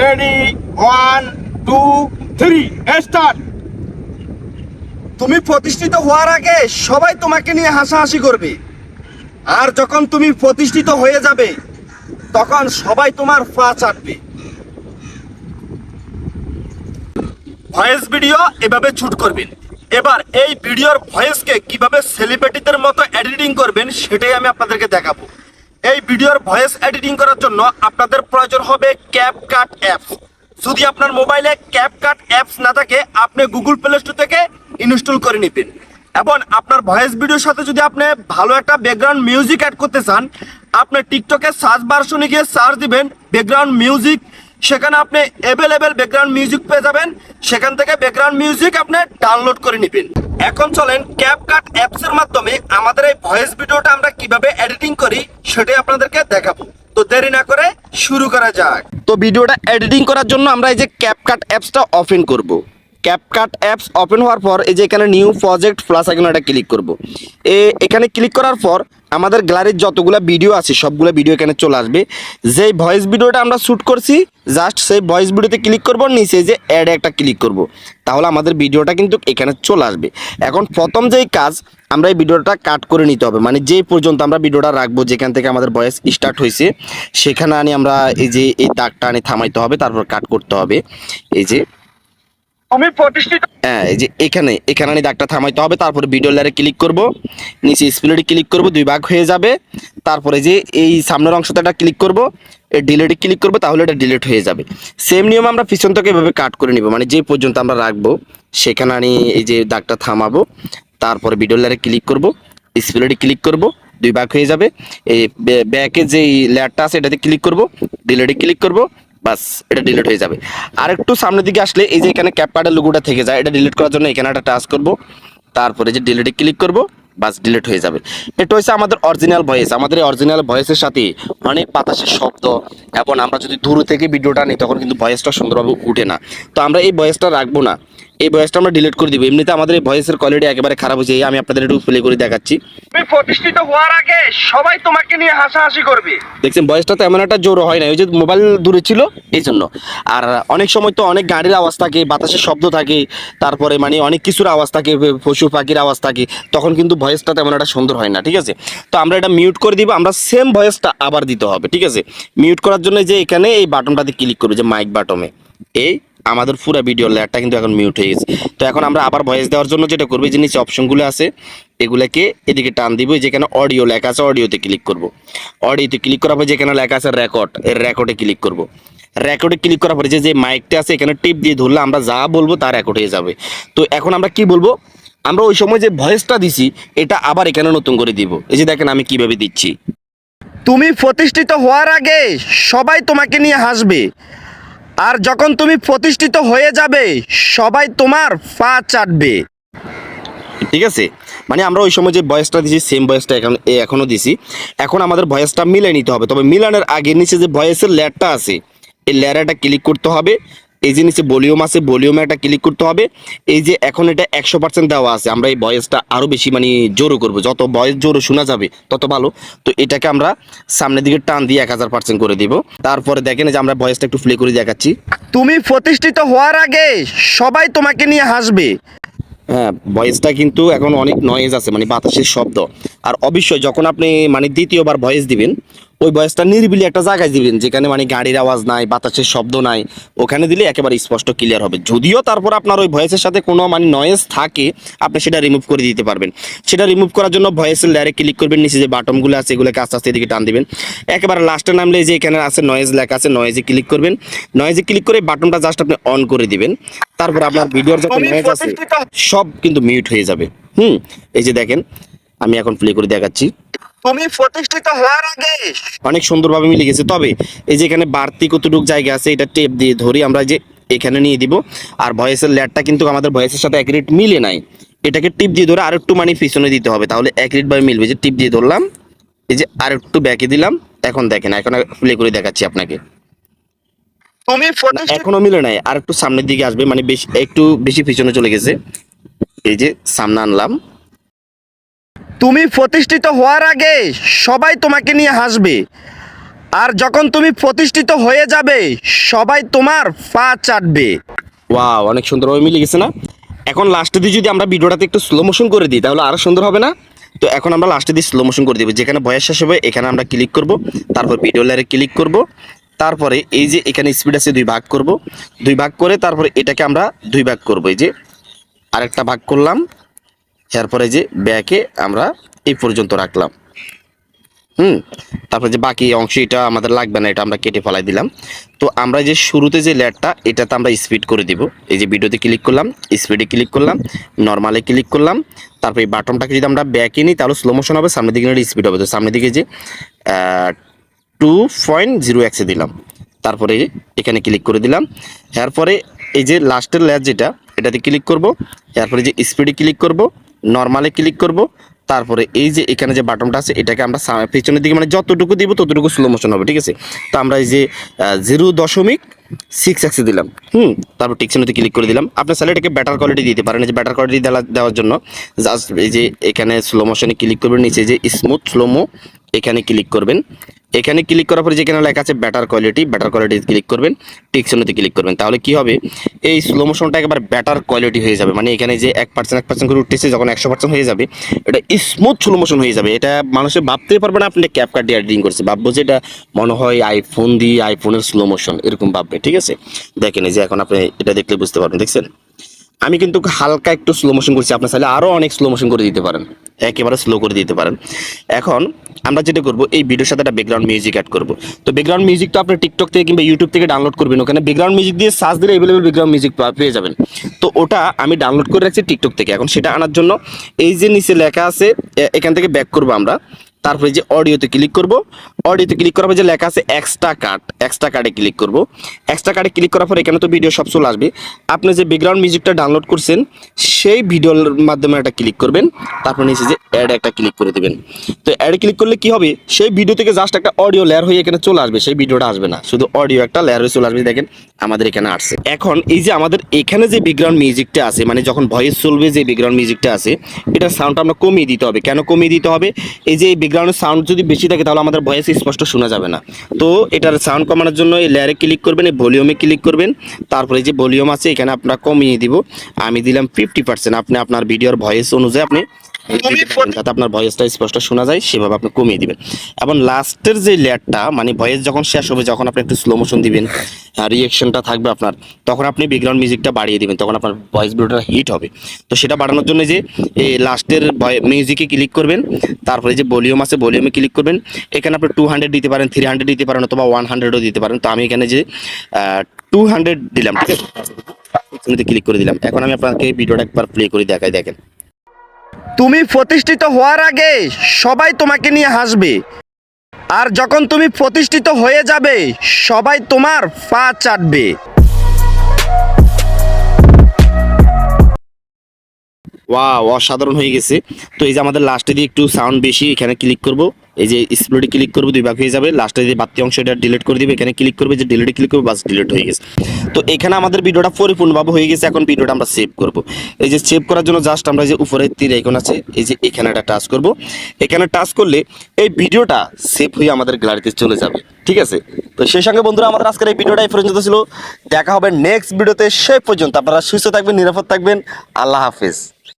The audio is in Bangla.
Ready one two three start তুমি প্রতিষ্ঠিত হওয়ার আগে সবাই তোমাকে নিয়ে হাসাহাসি করবে। আর যখন তুমি প্রতিষ্ঠিত হয়ে যাবে, তখন সবাই তোমার পা চাটবে। ভয়েস ভিডিও এভাবে শুট করবেন। এবার এই ভিডিওর ভয়েসকে কীভাবে সেলিব্রিটিদের মতো এডিটিং করবেন, সেটাই আমি আপনাদেরকে দেখাবো। এই ভিডিওর ভয়েস এডিটিং করার জন্য আপনাদের প্রয়োজন হবে ক্যাপকাট অ্যাপস যদি আপনার মোবাইলে ক্যাপকাট অ্যাপস না থাকে, আপনি গুগল প্লে স্টোর থেকে ইনস্টল করে নেবেন। এবং আপনার ভয়েস ভিডিওর সাথে যদি আপনি ভালো একটা ব্যাকগ্রাউন্ড মিউজিক অ্যাড করতে চান, আপনি টিকটকে সার্চ বারশনে গিয়ে সার্চ দিবেন ব্যাকগ্রাউন্ড মিউজিক সেখানে আপনি অ্যাভেলেবেল ব্যাকগ্রাউন্ড মিউজিক পেয়ে যাবেন। সেখান থেকে ব্যাকগ্রাউন্ড মিউজিক আপনি ডাউনলোড করে নেবেন। এখন চলেন ক্যাপকাট অ্যাপস এর মাধ্যমে আমাদের এই ভয়েস ভিডিওটা আমরা কীভাবে এডিটিং করি সেটাই আপনাদেরকে দেখাবো। তো দেরি না করে শুরু করা যাক। তো ভিডিওটা এডিটিং করার জন্য আমরা এই যে ক্যাপকাট অ্যাপসটা ওপেন করব। ক্যাপকাট অ্যাপস ওপেন হওয়ার পর এই যে এখানে নিউ প্রজেক্ট প্লাস এখন এটা ক্লিক করব। এ, এখানে ক্লিক করার পর আমাদের গ্যালারির যতগুলো ভিডিও আছে, সবগুলো ভিডিও এখানে চলে আসবে। যেই ভয়েস ভিডিওটা আমরা শ্যুট করছি জাস্ট সেই ভয়েস ভিডিওতে ক্লিক করব, নিচে যে অ্যাড একটা ক্লিক করব। তাহলে আমাদের ভিডিওটা কিন্তু এখানে চলে আসবে। এখন প্রথম যেই কাজ, আমরা এই ভিডিওটা কাট করে নিতে হবে। মানে যেই পর্যন্ত আমরা ভিডিওটা রাখব, যেখান থেকে আমাদের ভয়েস স্টার্ট হয়েছে, সেখানে আনি আমরা এই যে এই দাগটা আনি থামাইতে হবে, তারপর কাট করতে হবে। এই যে তুমি প্রতিষ্ঠিত হ্যাঁ এই যে এখানে এখানে আমি দাগটা থামাইতে হবে, তারপরে ভিডিও লেয়ারে ক্লিক করব। নিচে স্প্লিটে ক্লিক করব, দুই ভাগ হয়ে যাবে। তারপরে যে এই সামনের অংশটা একটা ক্লিক করব, এই ডিলেটে ক্লিক করব, তাহলে এটা ডিলিট হয়ে যাবে। সেম নিয়ম আমরা পিছন থেকে এভাবে কাট করে নিব মানে যে পর্যন্ত আমরা রাখব, সেখানে আমি এই যে দাগটা থামাবো। তারপরে ভিডিও লেয়ারে ক্লিক করব স্প্লিটে ক্লিক করব, দুই ভাগ হয়ে যাবে। এই ব্যাকে যে লেয়ারটা আছে, এটাতে ক্লিক করব ডিলেটে ক্লিক করব বাস, এটা ডিলিট হয়ে যাবে। আর একটু সামনের দিকে আসলে এই যে এখানে ক্যাপকার্ডের লোগোটা থেকে যায়, এটা ডিলিট করার জন্য এখানে একটা টাচ করব। তারপরে যে ডিলিটে ক্লিক করব, বাস ডিলিট হয়ে যাবে। এটা হয়েছে আমাদের অরিজিনাল ভয়েস আমাদের এই অরিজিনাল ভয়েসের সাথে অনেক বাতাসের শব্দ এবং আমরা যদি দূর থেকে ভিডিওটা নিই তখন কিন্তু ভয়েসটা সুন্দরভাবে উঠে না। তো আমরা এই ভয়েসটা রাখব না। এই ভয়েসটা আমরা ডিলিট করে দিব। এমনিতে আমাদের এই ভয়েসের কোয়ালিটি একেবারে খারাপ হয়েছে আমি আপনাদের একটু প্লে করে দেখাচ্ছি। তুমি প্রতিষ্ঠিত হওয়ার আগে সবাই তোমাকে নিয়ে হাসাহাসি করবে। দেখছেন ভয়েসটা তো এমন একটা জোর হয় না ওই যে মোবাইল দূরে ছিল এই জন্য। আর অনেক সময় তো অনেক গাড়ির আওয়াজ থাকে বাতাসের শব্দ থাকে তারপরে মানে অনেক কিছুর আওয়াজ থাকে পশু পাখির আওয়াজ থাকে তখন কিন্তু ভয়েসটা তেমন একটা সুন্দর হয় না ঠিক আছে? তো আমরা এটা মিউট করে দিব আমরা সেম ভয়েসটা আবার দিতে হবে ঠিক আছে? মিউট করার জন্য যে এখানে এই বাটনটাতে ক্লিক করব যে মাইক বাটনে এই আমাদের পুরো ভিডিও লেয়ারটা কিন্তু এখন মিউট হয়ে গেছে। তো এখন আমরা আবার ভয়েস দেওয়ার জন্য যেটা করব যে নিচে অপশনগুলো আছে, এগুলোকে এদিকে টান দিব যেখানে অডিও লেখা আছে অডিওতে ক্লিক করব। অডিওতে ক্লিক করার পর যেখানে লেখা আছে রেকর্ড এর রেকর্ডে ক্লিক করব। রেকর্ডে ক্লিক করার পরে যে মাইকটা আছে, এখানে টিপ দিয়ে ধরলে আমরা যা বলব তা রেকর্ড হয়ে যাবে। তো এখন আমরা কি বলব, আমরা ওই সময় যে ভয়েসটা দিছি, এটা আবার এখানে নতুন করে দিব। এই যে দেখেন আমি কীভাবে দিচ্ছি। তুমি প্রতিষ্ঠিত হওয়ার আগে সবাই তোমাকে নিয়ে হাসবে। আর যখন তুমি প্রতিষ্ঠিত হয়ে যাবে, সবাই তোমার পা চাটবে। ঠিক আছে? মানে আমরা ওই সময় যে বয়সটা দিছি সেম বয়সটা এখন এখনও দিছি। এখন আমাদের ভয়েসটা মিলে নিতে হবে। তবে মিলানোর আগে নিচে যে ভয়েসের লেয়ারটা আছে, এই লেয়ারটা ক্লিক করতে হবে। এই যে নিচে ভলিউম আছে ভলিউমে একটা ক্লিক করতে হবে। এই যে এখন এটা একশো পার্সেন্ট দেওয়া আছে আমরা এই ভয়েসটা আরও বেশি মানে জোরও করব। যত ভয়েস জোরও শোনা যাবে তত ভালো। তো এটাকে আমরা সামনের দিকে টান দিয়ে এক হাজার পার্সেন্ট করে দিব। তারপরে দেখেন যে আমরা ভয়েসটা একটু প্লে করে দেখাচ্ছি। তুমি প্রতিষ্ঠিত হওয়ার আগে সবাই তোমাকে নিয়ে হাসবে। হ্যাঁ ভয়েসটা কিন্তু এখন অনেক নয়েজ আছে মানে বাতাসের শব্দ। আর অবশ্যই যখন আপনি মানে দ্বিতীয়বার ভয়েস দিবেন ওই ভয়েসটা নিরিবিলি একটা জায়গায় দিবেন যেখানে মানে গাড়ির আওয়াজ নাই বাতাসের শব্দ নাই ওখানে দিলে একেবারে স্পষ্ট ক্লিয়ার হবে। যদিও তারপর আপনার ওই ভয়েসের সাথে কোনো মানে নয়েজ থাকে আপনি সেটা রিমুভ করে দিতে পারবেন। সেটা রিমুভ করার জন্য ভয়েসের লেয়ারে ক্লিক করবেন নিচে যে বাটনগুলো আছে এগুলোকে আস্তে আস্তে এদিকে টান দিবেন। একেবারে লাস্টে নামলে যে এখানে আছে নয়েজ লেখা আছে নয়েজে ক্লিক করবেন। নয়েজে ক্লিক করে বাটনটা জাস্ট আপনি অন করে দিবেন। তারপর আপনার ভিডিওর যত নয়েজ আছে সব কিন্তু মিউট হয়ে যাবে। হুম এই যে দেখেন আমি এখন প্লে করে দেখাচ্ছি। তুমি প্রতিষ্ঠিত হওয়ার আগে। অনেক সুন্দরভাবে মিলে গেছে। তবে এই যে এখানে বাড়তি কতটুকু জায়গা আছে এটা টেপ দিয়ে ধরি আমরা যে এখানে নিয়ে দিব। আর ভয়েসের ল্যাডটা কিন্তু আমাদের ভয়েসের সাথে অ্যাকুরেট মিলে নাই। এটাকে টিপ দিয়ে ধরে আর একটু মানে পিছনে দিতে হবে তাহলে অ্যাকুরেট ভাবে মিলবে। যে টিপ দিয়ে ধরলাম এই যে আর একটু ব্যাকে দিলাম এখন দেখেন এখন প্লে করে দেখাচ্ছি আপনাকে। তুমি এখনও মিলে নাই আর একটু সামনের দিকে আসবে মানে বেশি একটু বেশি পিছনে চলে গেছে। এই যে সামনে আনলাম। তুমি প্রতিষ্ঠিত হওয়ার আগে সবাই তোমাকে নিয়ে হাসবে। আর যখন তুমি প্রতিষ্ঠিত হয়ে যাবে, সবাই তোমার পা চাটবে। ওয়াও, অনেক সুন্দর ওই মিলে গেছে না? এখন লাস্টে দিয়ে যদি আমরা ভিডিওটাতে একটু স্লো মোশন করে দিই, তাহলে আরও সুন্দর হবে না? তো এখন আমরা লাস্টে দিয়ে স্লো মোশন করে দিব। যেখানে বয়স শেষ হবে, এখানে আমরা ক্লিক করব, তারপর ভিডিও লেয়ারে ক্লিক করব, তারপরে এই যে এখানে স্পিড আছে, দুই ভাগ করব। দুই ভাগ করে তারপরে এটাকে আমরা দুই ভাগ করব। এই যে আরেকটা ভাগ করলাম। এরপরে যে ব্যাকে আমরা এই পর্যন্ত রাখলাম। হুম? তারপরে যে বাকি অংশ এটা আমাদের লাগবে না, এটা আমরা কেটে ফেলাই দিলাম। তো আমরা যে শুরুতে যে লেয়ারটা, এটাতে আমরা স্পিড করে দিব। এই যে ভিডিওতে ক্লিক করলাম স্পিডে ক্লিক করলাম নর্মালে ক্লিক করলাম। তারপর এই বাটনটাকে যদি আমরা ব্যাকে নিই, তাহলে স্লো মোশন হবে, সামনের দিকে স্পিড হবে। তো সামনের দিকে যে টু পয়েন্ট জিরো এক্সে দিলাম। তারপরে এখানে ক্লিক করে দিলাম। এরপরে এই যে লাস্টের লেয়ার যেটা, এটাতে ক্লিক করব। এরপরে যে স্পিডে ক্লিক করব। নর্মালে ক্লিক করব, তারপরে এই যে এখানে যে বাটনটা আছে, এটাকে আমরা পেছনের দিকে মানে যতটুকু দিব ততটুকু স্লো মোশন হবে, ঠিক আছে? তো আমরা এই যে জিরো দশমিক সিক্স এক্সে দিলাম, হুম? তারপর টিকশনতে ক্লিক করে দিলাম। আপনার স্যালারি এটাকে ব্যাটার কোয়ালিটি দিতে পারেন যে ব্যাটার কোয়ালিটি দেওয়ার জন্য। জাস্ট এই যে এখানে স্লো মোশনে ক্লিক করবেন, নিচে যে স্মুথ স্লোমো এখানে ক্লিক করবেন। এখানে ক্লিক করার পরে যেখানে লেখা আছে better quality better quality click করবেন টিকশনতে ক্লিক করবেন। তাহলে কি হবে? এই স্লো মোশনটা একবার ব্যাটার কোয়ালিটি হয়ে যাবে। মানে এখানে যে এক পার্সেন্ট এক পার্সেন্ট করে উঠতেছে, যখন একশো পার্সেন্ট হয়ে যাবে, এটা স্মুথ স্লো মোশন হয়ে যাবে। এটা মানুষে ভাবতেই পারবে না আপনি ক্যাপ কার্ড দিয়ে এডিটিং করছে। ভাববো যে এটা মনে হয় আইফোন দিয়ে আইফোনের স্লো মোশন এরকম ভাববে, ঠিক আছে? দেখেন যে এখন আপনি এটা দেখলে বুঝতে পারবেন, দেখছেন? আমি কিন্তু হালকা একটু স্লো মোশন করছি। আপনার চাইলে আরও অনেক স্লো মোশন করে দিতে পারেন। একেবারে স্লো করে দিতে পারেন। এখন আমরা যেটা করব, এই ভিডিওর সাথে একটা ব্যাকগ্রাউন্ড মিউজিক অ্যাড করব। তো ব্যাকগ্রাউন্ড মিউজিক তো আপনি টিকটক থেকে কিংবা ইউটিউব থেকে ডাউনলোড করবেন। ওখানে ব্যাকগ্রাউন্ড মিউজিক দিয়ে সার্চ দিলে অ্যাভেলেবল ব্যাকগ্রাউন্ড মিউজিক পেয়ে যাবেন। তো ওটা আমি ডাউনলোড করে রাখছি টিকটক থেকে। এখন সেটা আনার জন্য এই যে নিচে লেখা আছে এখান থেকে ব্যাক করব আমরা। তারপরে যে অডিওতে ক্লিক করব। অডিওতে ক্লিক করার পর যে লেখা আছে এক্সট্রা কাট এক্সট্রা কার্ডে ক্লিক করব। এক্সট্রা কার্ডে ক্লিক করার পর এখানে তো ভিডিও সব চলে আসবে। আপনি যে ব্যাকগ্রাউন্ড মিউজিকটা ডাউনলোড করছেন, সেই ভিডিওর মাধ্যমে একটা ক্লিক করবেন। তারপর নিচে যে অ্যাড একটা ক্লিক করে দেবেন। তো অ্যাড ক্লিক করলে কি হবে? সেই ভিডিও থেকে জাস্ট একটা অডিও লেয়ার হয়ে এখানে চলে আসবে। সেই ভিডিওটা আসবে না। শুধু অডিও একটা লেয়ার হয়ে চলে আসবে। দেখেন, আমাদের এখানে আসছে। এখন এই যে আমাদের এখানে যে ব্যাকগ্রাউন্ড মিউজিকটা আছে মানে যখন ভয়েস চলবে যে ব্যাকগ্রাউন্ড মিউজিকটা আছে, এটার সাউন্ডটা আমরা কমিয়ে দিতে হবে। কেন কমিয়ে দিতে হবে? এই যে এই ব্যাকগ্রাউন্ডের সাউন্ড যদি বেশি থাকে, তাহলে আমাদের ভয়েস স্পষ্ট শোনা যাবে না। তো এটার সাউন্ড কমানোর জন্য এই লেয়ারে ক্লিক করবেন, এই ভলিউমে ক্লিক করবেন। তারপরে যে ভলিউম আছে, এখানে আপনার কমিয়ে দিব। আমি দিলাম ফিফটি পার্সেন্ট আপনি আপনার ভিডিওর ভয়েস অনুযায়ী আপনি যাতে আপনার ভয়েসটা স্পষ্ট শোনা যায় সেভাবে আপনি কমিয়ে দিবেন। এবং লাস্টের যে লেয়ারটা মানে ভয়েস যখন শেষ হবে যখন আপনি একটু স্লো মোশন দিবেন রিয়েকশনটা থাকবে আপনার তখন আপনি ব্যাকগ্রাউন্ড মিউজিকটা বাড়িয়ে দিবেন তখন আপনার ভয়েস ভিডিওটা হিট হবে। তো সেটা বাড়ানোর জন্য যে এই লাস্টের মিউজিকে ক্লিক করবেন তারপরে যে ভলিউম আছে ভলিউমে ক্লিক করবেন এখানে আপনি টু হান্ড্রেড দিতে পারেন থ্রি হান্ড্রেড দিতে পারেন অথবা ওয়ান হান্ড্রেডও দিতে পারেন। তো আমি এখানে যে টু হান্ড্রেড দিলাম ঠিক আছে? ক্লিক করে দিলাম। এখন আমি আপনাকে ভিডিওটা একবার প্লে করে দেখাই দেখেন। তুমি প্রতিষ্ঠিত হওয়ার আগে সবাই তোমাকে নিয়ে হাসবে। আর যখন তুমি প্রতিষ্ঠিত হয়ে যাবে, সবাই তোমার পা চাটবে। ওয়া অসাধারণ হয়ে গেছে। তো এই যে আমাদের লাস্টে দিয়ে একটু সাউন্ড বেশি, এখানে ক্লিক করব। এই যে স্প্লোডে ক্লিক করব, দুই ভাগ হয়ে যাবে। লাস্টে যে বাড়তি অংশ, এটা ডিলিট করে দিবে। এখানে ক্লিক করবে, যে ডিলিটে ক্লিক করবে, বাস ডিলিট হয়ে গেছে। তো এখানে আমাদের ভিডিওটা পরিপূর্ণভাবে হয়ে গেছে। এখন ভিডিওটা আমরা সেভ করব। এই যে সেভ করার জন্য জাস্ট আমরা যে উপরে তীর আইকন আছে, এই যে এখানে একটা টাচ করব। এখানে টাচ করলে এই ভিডিওটা সেভ হয়ে আমাদের গ্যালারিতে চলে যাবে। ঠিক আছে? তো সেই সঙ্গে বন্ধুরা, আমাদের আজকের এই ভিডিওটা এই পর্যন্ত ছিল। দেখা হবে নেক্সট ভিডিওতে। সেই পর্যন্ত আপনারা সুস্থ থাকবেন, নিরাপদ থাকবেন। আল্লাহ হাফেজ।